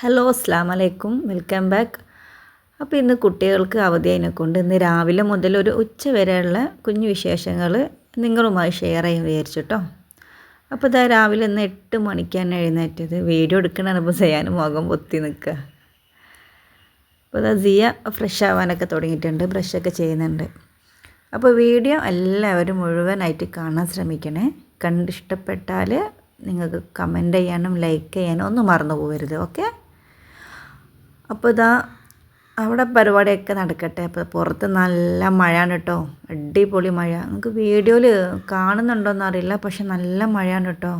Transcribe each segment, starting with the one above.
Hello അസ്ലാം വലൈക്കും welcome back അപ്പോൾ ഇന്ന് കുട്ടികൾക്ക് അവധി കൊണ്ട് ഇന്ന് രാവിലെ മുതൽ ഒരു ഉച്ച വരെയുള്ള കുഞ്ഞു വിശേഷങ്ങൾ നിങ്ങളുമായി ഷെയർ ചെയ്യാൻ വിചാരിച്ചിട്ടോ അപ്പോൾ ഇതാ രാവിലെ ഇന്ന് എട്ട് മണിക്കാണ് എഴുന്നേറ്റത്. വീഡിയോ എടുക്കണ ചെയ്യാനും മുഖം പൊത്തി നിൽക്കുക അപ്പോൾ ഇതാ സിയ ഫ്രഷ് ആവാനൊക്കെ തുടങ്ങിയിട്ടുണ്ട്. ബ്രഷൊക്കെ ചെയ്യുന്നുണ്ട്. അപ്പോൾ വീഡിയോ എല്ലാവരും മുഴുവനായിട്ട് കാണാൻ ശ്രമിക്കണേ. കണ്ടിഷ്ടപ്പെട്ടാൽ നിങ്ങൾക്ക് കമന്റ് ചെയ്യാനും ലൈക്ക് ചെയ്യാനും ഒന്നും മറന്നു പോകരുത്. ഓക്കെ അപ്പോൾ ഇതാ അവിടെ പരിപാടിയൊക്കെ നടക്കട്ടെ. അപ്പോൾ പുറത്ത് നല്ല മഴയാണ് കേട്ടോ. അടിപൊളി മഴ. നമുക്ക് വീഡിയോയിൽ കാണുന്നുണ്ടോയെന്ന് അറിയില്ല പക്ഷെ നല്ല മഴയാണ് കേട്ടോ.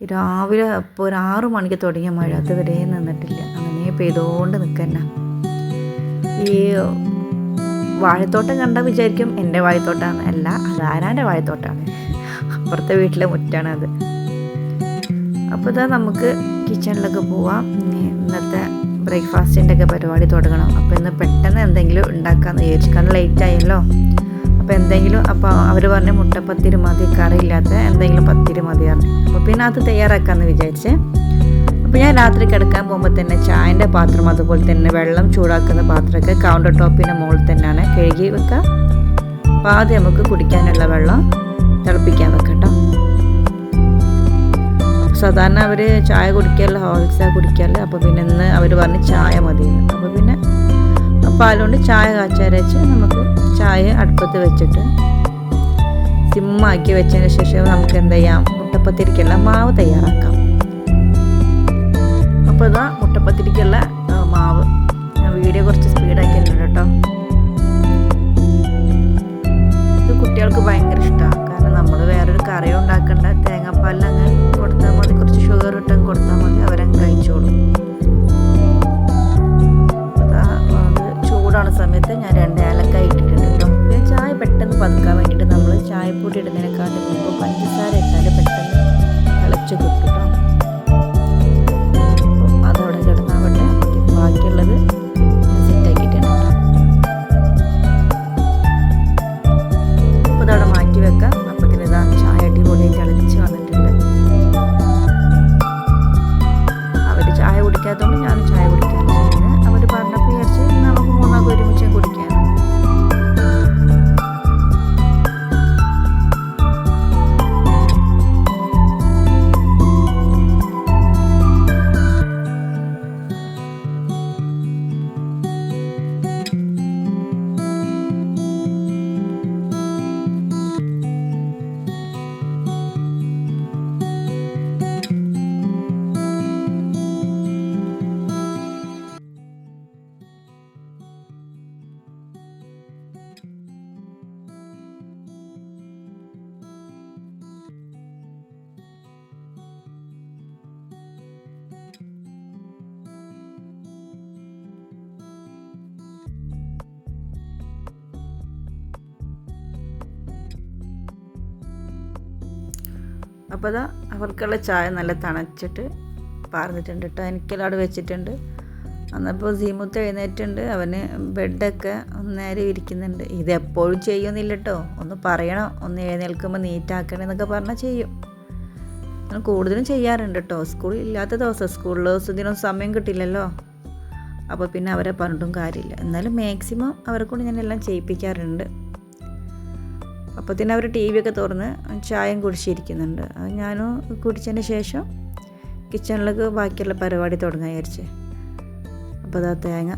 രാവിലെ ഇപ്പോൾ ഒരു ആറു മണിക്ക് തുടങ്ങിയ മഴ. അതുവരെ നിന്നിട്ടില്ല. അങ്ങനെ പെയ്തുകൊണ്ട് നിൽക്കന്നെ ഈ വാഴത്തോട്ടം കണ്ടാൽ വിചാരിക്കും എന്റെ വാഴത്തോട്ടമാണ് അല്ല അതാരാന്റെ വാഴത്തോട്ടമാണ് അപ്പുറത്തെ വീട്ടിലെ മുറ്റാണ് അത് അപ്പോൾ ഇതാ നമുക്ക് കിച്ചണിലൊക്കെ പോവാം. ഇനി ഇന്നത്തെ ബ്രേക്ക്ഫാസ്റ്റിന്റെ ഒക്കെ പരിപാടി തുടങ്ങണം. അപ്പോൾ ഇന്ന് പെട്ടെന്ന് എന്തെങ്കിലും ഉണ്ടാക്കാമെന്ന് വിചാരിച്ചു. കാരണം ലേറ്റ് ആയല്ലോ. അപ്പോൾ എന്തെങ്കിലും അപ്പോൾ അവർ പറഞ്ഞ മുട്ടപ്പത്തിരി മതി കറിയില്ലാത്ത എന്തെങ്കിലും പത്തിരി മതി പറഞ്ഞു. അപ്പോൾ പിന്നെ അത് തയ്യാറാക്കാമെന്ന് വിചാരിച്ച്. അപ്പോൾ ഞാൻ രാത്രി കിടക്കാൻ പോകുമ്പോൾ തന്നെ ചായന്റെ പാത്രം അതുപോലെ തന്നെ വെള്ളം ചൂടാക്കുന്ന പാത്രമൊക്കെ കൗണ്ടർ ടോപ്പിന്റെ മുകളിൽ തന്നെയാണ് കഴുകി വെക്കുക. അപ്പോൾ ആദ്യം നമുക്ക് കുടിക്കാനുള്ള വെള്ളം തിളപ്പിക്കാൻ വെക്കട്ടോ. സാധാരണ അവർ ചായ കുടിക്കാറില്ല ഹോർലിക്സാണ് കുടിക്കാറില്ല അപ്പോൾ പിന്നെ ഇന്ന് അവർ പറഞ്ഞ് ചായ മതി. അപ്പോൾ പിന്നെ പാലുകൊണ്ട് ചായ കാച്ചാരച്ച് നമുക്ക് ചായ അടുപ്പത്ത് വെച്ചിട്ട് സിമ്മാക്കി വെച്ചതിന് ശേഷം നമുക്ക് എന്ത് ചെയ്യാം? മുട്ടപ്പത്തിരിക്കുള്ള മാവ് തയ്യാറാക്കാം. അപ്പോൾ ഇതാ മുട്ടപ്പത്തിരിക്കുള്ള മാവ് ചായപ്പൊടി ഇടുന്നതിനെക്കാട്ടും മുമ്പ് പഞ്ചസാര ഇട്ടാൽ പെട്ടെന്ന് തിളച്ച് കിട്ടും അതവിടെ കിടന്നാവട്ടെ. ബാക്കിയുള്ളത് അതവിടെ മാറ്റി വെക്കാം. ചായ വന്നിട്ടുണ്ട്. ചായ ഞാനും ചായ കുടിക്കാറില്ല അപ്പോൾ അതാ അവർക്കുള്ള ചായ നല്ല തണച്ചിട്ട് പാർന്നിട്ടുണ്ട് കേട്ടോ എനിക്കെല്ലാം അവിടെ വെച്ചിട്ടുണ്ട്. അന്നപ്പോൾ സീമുത്ത് എഴുന്നേറ്റുണ്ട് അവന് ബെഡൊക്കെ നേരെ ഇരിക്കുന്നുണ്ട്. ഇതെപ്പോഴും ചെയ്യുന്നില്ല കേട്ടോ ഒന്ന് പറയണം. ഒന്ന് എഴുന്നേൽക്കുമ്പോൾ നീറ്റാക്കണം എന്നൊക്കെ പറഞ്ഞാൽ ചെയ്യും. ഞാൻ കൂടുതലും ചെയ്യാറുണ്ട് കേട്ടോ സ്കൂളിൽ ഇല്ലാത്ത ദിവസം സ്കൂളിൽ ദിവസത്തിനും സമയം കിട്ടില്ലല്ലോ. അപ്പോൾ പിന്നെ അവരെ പറഞ്ഞിട്ടും കാര്യമില്ല. എന്നാലും മാക്സിമം അവരെ കൊണ്ട് ചെയ്യിപ്പിക്കാറുണ്ട്. അപ്പത്തിന് അവർ ടി വി ഒക്കെ തുറന്ന് ചായം കുടിച്ചിരിക്കുന്നുണ്ട്. അത് ഞാനും കുടിച്ചതിന് ശേഷം കിച്ചണിലേക്ക് ബാക്കിയുള്ള പരിപാടി തുടങ്ങാൻ വിചാരിച്ച്. അപ്പോൾ അതാ തേങ്ങ.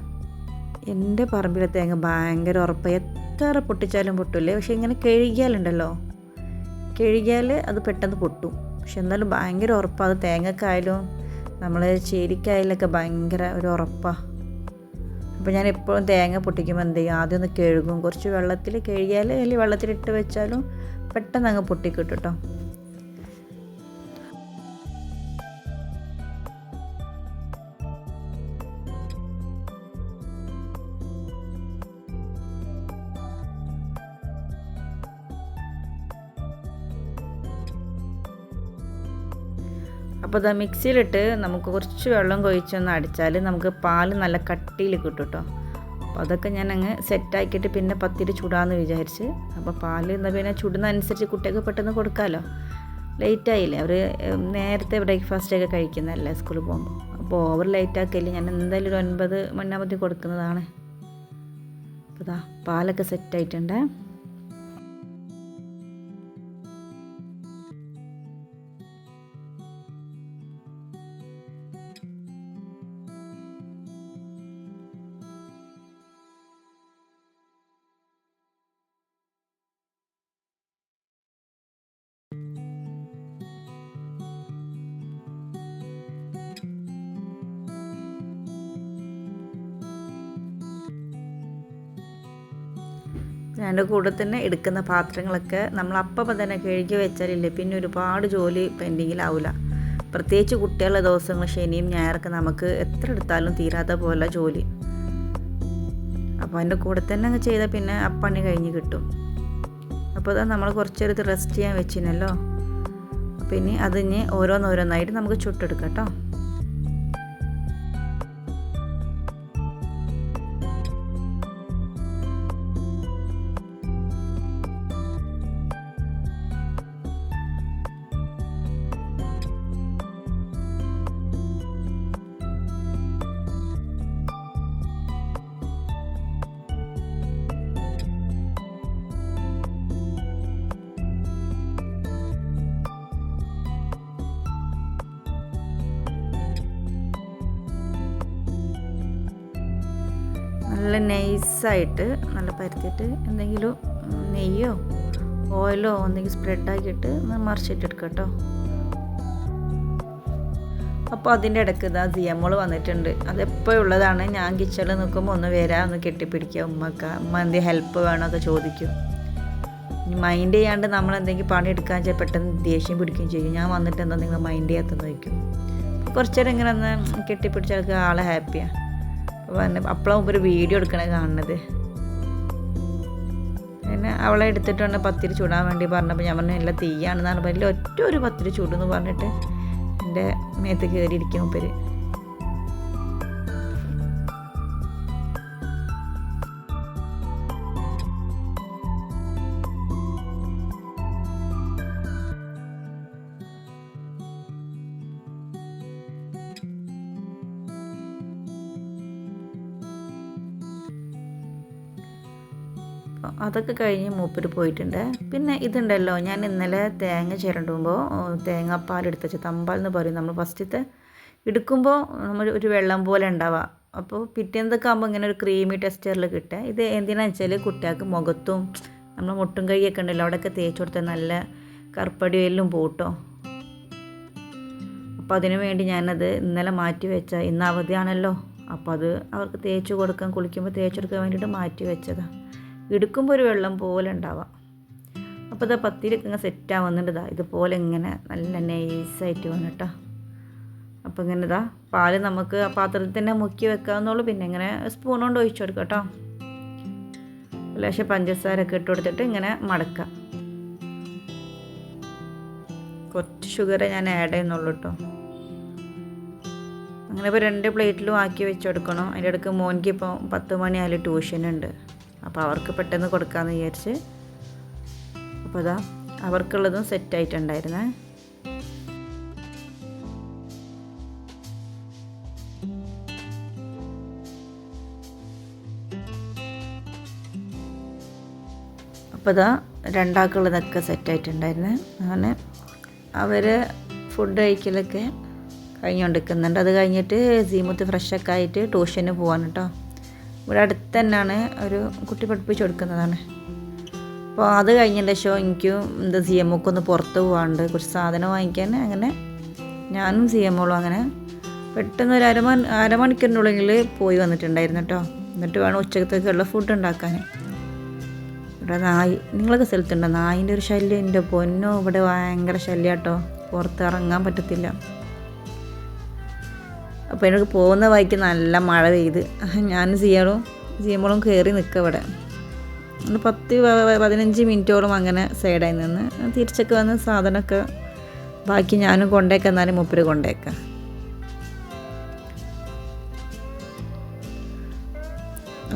എന്റെ പറമ്പിലെ തേങ്ങ ഭയങ്കര ഉറപ്പ് എത്ര പൊട്ടിച്ചാലും പൊട്ടില്ലേ? പക്ഷെ ഇങ്ങനെ കഴുകിയാലുണ്ടല്ലോ. കഴുകിയാൽ അത് പെട്ടെന്ന് പൊട്ടും. പക്ഷെ എന്നാലും ഭയങ്കര ഉറപ്പാണ് അത് തേങ്ങക്കായാലും നമ്മൾ ചേരിക്കായാലൊക്കെ ഭയങ്കര ഒരു ഉറപ്പാണ് അപ്പോൾ ഞാൻ എപ്പോഴും തേങ്ങ പൊട്ടിക്കുമ്പോൾ എന്ത് ചെയ്യും? ആദ്യം ഒന്ന് കഴുകും. കുറച്ച് വെള്ളത്തിൽ കഴുകിയാൽ അല്ലെങ്കിൽ വെള്ളത്തിലിട്ട് വെച്ചാലും പെട്ടെന്ന് അങ്ങ് പൊട്ടിക്കിട്ടും കേട്ടോ അപ്പോൾ അത് മിക്സിയിലിട്ട് നമുക്ക് കുറച്ച് വെള്ളം കൊഴിച്ചൊന്ന് അടിച്ചാൽ നമുക്ക് പാൽ നല്ല കട്ടിയിൽ കിട്ടും കേട്ടോ. അപ്പോൾ അതൊക്കെ ഞാൻ അങ്ങ് സെറ്റാക്കിയിട്ട് പിന്നെ പത്തിരി ചൂടാന്ന് വിചാരിച്ച് അപ്പോൾ പാൽ എന്നാൽ പിന്നെ ചുടുന്നതനുസരിച്ച് കുട്ടികൾക്ക് പെട്ടെന്ന് കൊടുക്കാമല്ലോ ലേറ്റായില്ലേ അവർ നേരത്തെ ബ്രേക്ക്ഫാസ്റ്റ് ഒക്കെ കഴിക്കുന്നതല്ലേ സ്കൂളിൽ പോകുമ്പോൾ അപ്പോൾ ഓവർ ലൈറ്റ് ആക്കില്ല ഞാൻ എന്തായാലും ഒരു ഒൻപത് മണ്ണാമതി കൊടുക്കുന്നതാണ്. അപ്പോൾ ഇതാ പാലൊക്കെ സെറ്റായിട്ടുണ്ട് അതിന്റെ കൂടെ തന്നെ എടുക്കുന്ന പാത്രങ്ങളൊക്കെ നമ്മൾ അപ്പം തന്നെ കഴുകി വെച്ചാലില്ലേ പിന്നെ ഒരുപാട് ജോലി പെൻഡിങ്ങിലാവില്ല പ്രത്യേകിച്ച് കുട്ടികളുടെ ദിവസങ്ങൾ ശനിയും ഞായറൊക്കെ നമുക്ക് എത്ര എടുത്താലും തീരാത്ത പോലെ ജോലി. അപ്പോൾ അതിന്റെ കൂടെ തന്നെ അങ്ങ് ചെയ്താൽ പിന്നെ അപ്പണി കഴിഞ്ഞ് കിട്ടും. അപ്പോൾ അതാ നമ്മൾ കുറച്ചേരത്ത് റെസ്റ്റ് ചെയ്യാൻ വെച്ചിനല്ലോ. പിന്നെ ഇനി അതിന് ഓരോന്നോരോന്നായിട്ട് നമുക്ക് ചുട്ടെടുക്കാം കേട്ടോ. നല്ല നൈസായിട്ട് നല്ല പരത്തിയിട്ട് എന്തെങ്കിലും നെയ്യോ ഓയിലോ എന്തെങ്കിലും സ്പ്രെഡാക്കിയിട്ട് മറിച്ചിട്ടെടുക്കുക കേട്ടോ അപ്പോൾ അതിന്റെ ഇടയ്ക്ക് ഇതാ സിയമ്മോൾ വന്നിട്ടുണ്ട്. അതെപ്പോഴും ഉള്ളതാണ്. ഞാൻ കിച്ചണിൽ നിൽക്കുമ്പോൾ ഒന്ന് വരാം ഒന്ന് കെട്ടിപ്പിടിക്കുക ഉമ്മക്ക ഉമ്മ എന്തെങ്കിലും ഹെൽപ്പ് വേണമൊക്കെ ചോദിക്കും. മൈൻഡ് ചെയ്യാണ്ട് നമ്മൾ എന്തെങ്കിലും പണി എടുക്കാൻ വെച്ചാൽ പെട്ടെന്ന് ദേഷ്യം പിടിക്കുകയും ചെയ്യും. ഞാൻ വന്നിട്ട് എന്താ നിങ്ങൾ മൈൻഡ് ചെയ്യാത്തെന്ന് ചോദിക്കും. കുറച്ചേരം ഇങ്ങനെ ഒന്ന് കെട്ടിപ്പിടിച്ചാൽ ആളെ ഹാപ്പിയാണ് അപ്പോൾ അപ്പോഴും ഒരു വീഡിയോ എടുക്കണേ കാണുന്നത്. പിന്നെ അവളെ എടുത്തിട്ടുണ്ട് പത്തിരി ചൂടാൻ വേണ്ടി പറഞ്ഞപ്പോൾ ഞാൻ പറഞ്ഞു എല്ലാം തീയാണെന്നാണ് പറഞ്ഞില്ല ഒറ്റ ഒരു പത്തിരി ചൂടെന്ന് പറഞ്ഞിട്ട് എന്റെ മേത്ത് കയറിയിരിക്കും മുപ്പര് അതൊക്കെ കഴിഞ്ഞ് മൂപ്പര് പോയിട്ടുണ്ട്. പിന്നെ ഇതുണ്ടല്ലോ ഞാൻ ഇന്നലെ തേങ്ങ ചിരണ്ടുമ്പോൾ തേങ്ങാപ്പാൽ എടുത്ത് വെച്ച തമ്പാൽ എന്ന് പറയും നമ്മൾ ഫസ്റ്റത്തെ. എടുക്കുമ്പോൾ നമ്മൾ ഒരു വെള്ളം പോലെ ഉണ്ടാവുക. അപ്പോൾ പിറ്റേന്നൊക്കെ ആകുമ്പോൾ ഇങ്ങനെ ഒരു ക്രീമി ടെക്സ്ചറിൽ കിട്ടുക. ഇത് എന്തിനാണെന്ന് വെച്ചാൽ കുട്ടികൾക്ക് മുഖത്തും നമ്മൾ മുട്ടും കൈയൊക്കെ ഉണ്ടല്ലോ അവിടെയൊക്കെ തേച്ച് കൊടുത്താൽ നല്ല കറുപ്പടി എല്ലാം പോട്ടോ. അപ്പോൾ അതിനു വേണ്ടി ഞാനത് ഇന്നലെ മാറ്റി വെച്ച ഇന്ന് അവധിയാണല്ലോ. അപ്പോൾ അത് അവർക്ക് തേച്ച് കൊടുക്കാൻ കുളിക്കുമ്പോൾ തേച്ച് കൊടുക്കാൻ വേണ്ടിയിട്ട് മാറ്റി വെച്ചതാണ് എടുക്കുമ്പോൾ ഒരു വെള്ളം പോലെ ഉണ്ടാവാം. അപ്പോൾ ഇതാ പത്തിരിയൊക്കെ ഇങ്ങനെ സെറ്റ് ആവുന്നുണ്ട് ഇതാ ഇതുപോലെ ഇങ്ങനെ നല്ല നൈസായിട്ട് വന്നിട്ടോ അപ്പോൾ ഇങ്ങനെ ഇതാ പാൽ നമുക്ക് ആ പാത്രത്തിൽ തന്നെ മുക്കി വെക്കാവുന്നുള്ളൂ പിന്നെ ഇങ്ങനെ സ്പൂൺ കൊണ്ട് ഒഴിച്ചു കൊടുക്കാം കേട്ടോ ലേശം പഞ്ചസാരൊക്കെ ഇട്ട് കൊടുത്തിട്ട് ഇങ്ങനെ മടക്കാം. കുറച്ച് ഷുഗർ ഞാൻ ആഡ് ചെയ്യുന്നുള്ളൂ കേട്ടോ അങ്ങനെ ഇപ്പോൾ രണ്ട് പ്ലേറ്റിലും ആക്കി വെച്ചു കൊടുക്കണം. അതിന്റെ ഇടയ്ക്ക് മോനിക്ക് ഇപ്പോൾ പത്ത് മണിയായാലും ട്യൂഷൻ ഉണ്ട്. അപ്പോൾ അവർക്ക് പെട്ടെന്ന് കൊടുക്കാമെന്ന് വിചാരിച്ച് അപ്പോൾ അതാ അവർക്കുള്ളതും സെറ്റായിട്ടുണ്ടായിരുന്നേ അപ്പോൾ ഇതാ രണ്ടാൾക്കുള്ളതൊക്കെ സെറ്റായിട്ടുണ്ടായിരുന്നേ അങ്ങനെ അവർ ഫുഡ് കഴിക്കലൊക്കെ കഴിഞ്ഞുകൊണ്ടിരിക്കുന്നുണ്ട് അത് കഴിഞ്ഞിട്ട് സീമുത്ത് ഫ്രഷൊക്കെ ആയിട്ട് ട്യൂഷന് പോകാൻ കേട്ടോ ഇവിടെ അടുത്ത് തന്നെയാണ് ഒരു കുട്ടി പഠിപ്പിച്ച് കൊടുക്കുന്നതാണ്. അപ്പോൾ അത് കഴിഞ്ഞതിന്റെ ശേഷം എനിക്കും എന്താ സി എം ഒക്കെ ഒന്ന് പുറത്ത് പോകാണ്ട് കുറച്ച് സാധനം വാങ്ങിക്കാൻ അങ്ങനെ ഞാനും സി എം ഓളും അങ്ങനെ പെട്ടെന്ന് ഒരു അരമ അരമണിക്കൂറിനുള്ളിൽ പോയി വന്നിട്ടുണ്ടായിരുന്നു കേട്ടോ എന്നിട്ട് വേണം ഉച്ചക്കത്തേക്കുള്ള ഫുഡ് ഉണ്ടാക്കാൻ ഇവിടെ നായി നിങ്ങളൊക്കെ സ്ഥലത്തുണ്ടോ? നായിന്റെ ഒരു ശല്യം എന്റെ പൊന്നോ ഇവിടെ ഭയങ്കര ശല്യം കേട്ടോ പുറത്ത് ഇറങ്ങാൻ പറ്റത്തില്ല. അപ്പോൾ എനിക്ക് പോകുന്ന വഴിക്ക് നല്ല മഴ പെയ്ത്. ഞാൻ സിയാളും സിയമ്മളും കയറി നിൽക്കുക ഇവിടെ. പത്ത് പതിനഞ്ച് മിനിറ്റോളം അങ്ങനെ സൈഡായി നിന്ന്. തിരിച്ചൊക്കെ വന്ന് സാധനമൊക്കെ ബാക്കി ഞാനും കൊണ്ടേക്കാം എന്നാലും മുപ്പര് കൊണ്ടേക്കാം.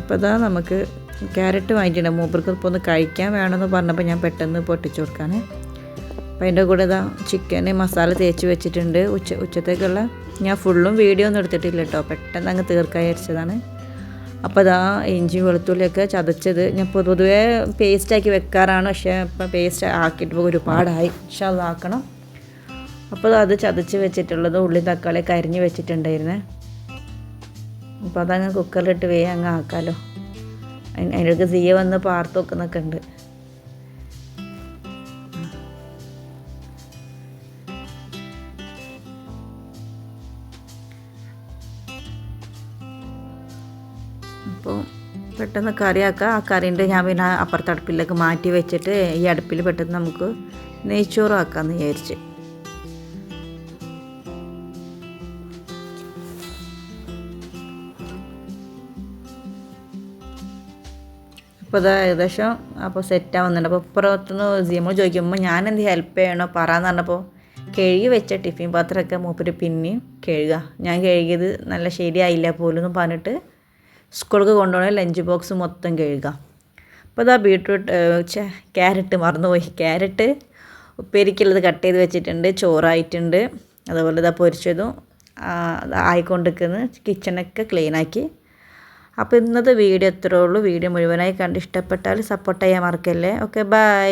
അപ്പോൾ ഇതാ നമുക്ക് ക്യാരറ്റ് വാങ്ങിയിട്ടുണ്ട്. മൂപ്പർക്ക് ഇപ്പോൾ ഒന്ന് കഴിക്കാൻ വേണമെന്ന് പറഞ്ഞപ്പോൾ ഞാൻ പെട്ടെന്ന് പൊട്ടിച്ചു കൊടുക്കാനേ. അപ്പോൾ അതിന്റെ കൂടെ ഇതാ ചിക്കന് മസാല തേച്ച് വെച്ചിട്ടുണ്ട്. ഉച്ച ഉച്ചത്തേക്കുള്ള ഞാൻ ഫുള്ളും വീഡിയോ ഒന്നും എടുത്തിട്ടില്ല കേട്ടോ പെട്ടെന്ന് അങ്ങ് തീർക്കായി വിചാരിച്ചതാണ്. അപ്പോൾ അതാ ഇഞ്ചി വെളുത്തുള്ളിയൊക്കെ ചതച്ചത്. ഞാൻ പൊതുവേ പേസ്റ്റാക്കി വെക്കാറാണ്. പക്ഷേ ഇപ്പം പേസ്റ്റ് ആക്കിയിട്ട് ഒരുപാടായി. പക്ഷേ അതാക്കണം അപ്പോൾ അത് ചതച്ച് വെച്ചിട്ടുള്ളത് ഉള്ളി തക്കാളി കരിഞ്ഞ് വെച്ചിട്ടുണ്ടായിരുന്നേ. അപ്പോൾ അതങ്ങ് കുക്കറിലിട്ട് വേഗം അങ്ങ് ആക്കാമല്ലോ അതിനൊക്കെ സിയ വന്ന് പാർത്ത് വെക്കുന്നൊക്കെ ഉണ്ട്. പെട്ടെന്ന് കറിയാക്കുക ആ കറിന്റെ ഞാൻ പിന്നെ അപ്പുറത്തെ അടുപ്പിലേക്ക് മാറ്റി വെച്ചിട്ട് ഈ അടുപ്പിൽ പെട്ടെന്ന് നമുക്ക് നെയ്ച്ചോറും ആക്കാമെന്ന് വിചാരിച്ച്. അപ്പോൾ അത് ഏകദേശം അപ്പോൾ സെറ്റാ വന്നിട്ടുണ്ട്. അപ്പോൾ ഇപ്പുറത്തുനിന്ന് സിയമോൾ ചോദിക്കുമ്പോൾ ഞാൻ എന്ത് ഹെൽപ്പ് ചെയ്യണോ പറയാന്ന് പറഞ്ഞപ്പോൾ കഴുകി വെച്ച ടിഫിൻ പാത്രമൊക്കെ മൂപ്പര് പിന്നെയും കഴുകുക ഞാൻ കഴുകിയത് നല്ല ശരിയായില്ല പോലും എന്ന് പറഞ്ഞിട്ട് സ്കൂൾക്ക് കൊണ്ടുപോകണ ലഞ്ച് ബോക്സ് മൊത്തം കഴുകുക. അപ്പോൾ ഇതാ ബീട്രൂട്ട് ക്യാരറ്റ് മറന്നുപോയി. ക്യാരറ്റ് ഉപ്പേരിക്കുള്ളത് കട്ട് ചെയ്ത് വെച്ചിട്ടുണ്ട് ചോറായിട്ടുണ്ട്. അതുപോലെ ഇതാ പൊരിച്ചതും ആയിക്കൊണ്ടിരിക്കുന്നത് കിച്ചണൊക്കെ ക്ലീനാക്കി. അപ്പോൾ ഇന്നത്തെ വീഡിയോ എത്രയേ ഉള്ളൂ. വീഡിയോ മുഴുവനായി കണ്ട് ഇഷ്ടപ്പെട്ടാൽ സപ്പോർട്ട് ചെയ്യാൻ മറക്കല്ലേ. Okay bye.